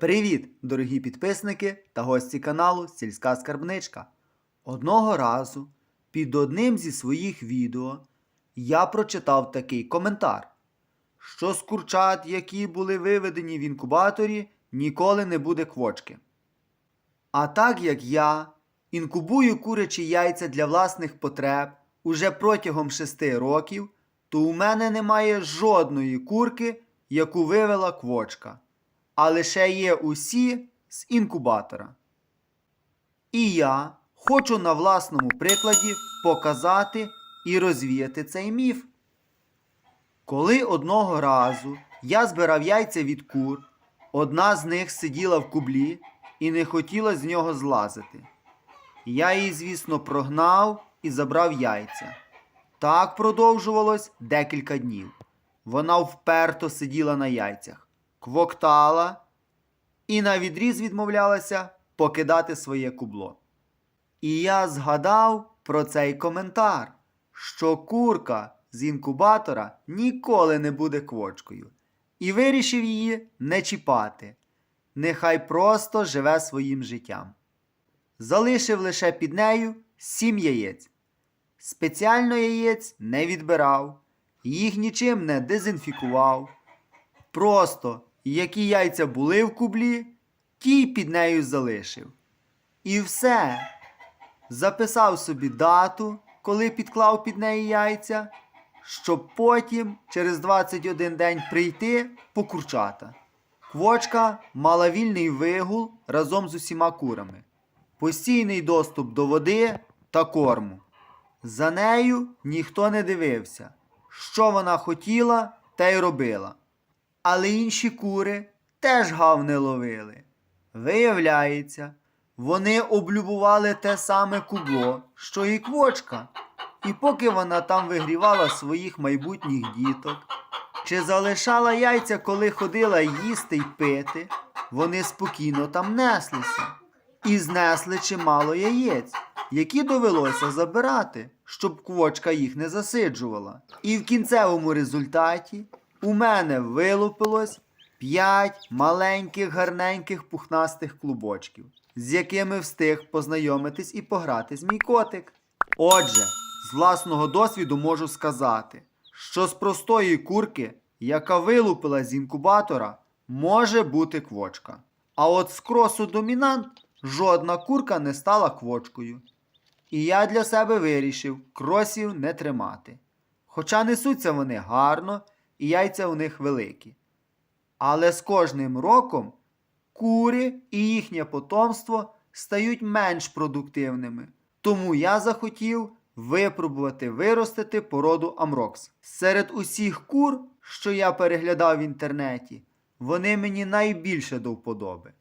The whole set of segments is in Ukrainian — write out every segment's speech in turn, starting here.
Привіт, дорогі підписники та гості каналу Сільська Скарбничка. Одного разу під одним зі своїх відео я прочитав такий коментар, що з курчат, які були виведені в інкубаторі, ніколи не буде квочки. А так як я інкубую курячі яйця для власних потреб уже протягом 6 років, то у мене немає жодної курки, яку вивела квочка, а лише є усі з інкубатора. І я хочу на власному прикладі показати і розвіяти цей міф. Коли одного разу я збирав яйця від кур, одна з них сиділа в кублі і не хотіла з нього злазити. Я її, звісно, прогнав і забрав яйця. Так продовжувалось декілька днів. Вона вперто сиділа на яйцях, квоктала і на відріз відмовлялася покидати своє кубло. І я згадав про цей коментар, що курка з інкубатора ніколи не буде квочкою, і вирішив її не чіпати. Нехай просто живе своїм життям. Залишив лише під нею сім яєць. Спеціально яєць не відбирав, їх нічим не дезінфікував. Просто які яйця були в кублі, ті під нею залишив. І все. Записав собі дату, коли підклав під неї яйця, щоб потім через 21 день прийти по курчата. Квочка мала вільний вигул разом з усіма курами, постійний доступ до води та корму. За нею ніхто не дивився, що вона хотіла, те й робила. Але інші кури теж гав не ловили. Виявляється, вони облюбували те саме кубло, що і квочка. І поки вона там вигрівала своїх майбутніх діток, чи залишала яйця, коли ходила їсти й пити, вони спокійно там неслися. І знесли чимало яєць, які довелося забирати, щоб квочка їх не засиджувала. І в кінцевому результаті у мене вилупилось п'ять маленьких гарненьких пухнастих клубочків, з якими встиг познайомитись і погратись мій котик. Отже, з власного досвіду можу сказати, що з простої курки, яка вилупила з інкубатора, може бути квочка. А от з кросу домінант жодна курка не стала квочкою. І я для себе вирішив кросів не тримати. Хоча несуться вони гарно, і яйця у них великі. Але з кожним роком кури і їхнє потомство стають менш продуктивними. Тому я захотів випробувати виростити породу Амрокс. Серед усіх кур, що я переглядав в інтернеті, вони мені найбільше до вподоби.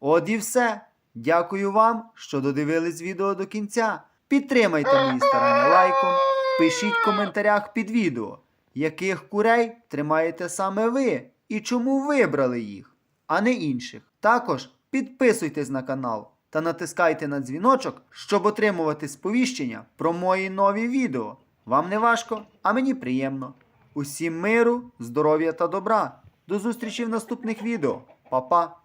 От і все. Дякую вам, що додивились відео до кінця. Підтримайте мої старання лайком, пишіть в коментарях під відео, яких курей тримаєте саме ви і чому вибрали їх, а не інших. Також підписуйтесь на канал та натискайте на дзвіночок, щоб отримувати сповіщення про мої нові відео. Вам не важко, а мені приємно. Усім миру, здоров'я та добра. До зустрічі в наступних відео. Па-па!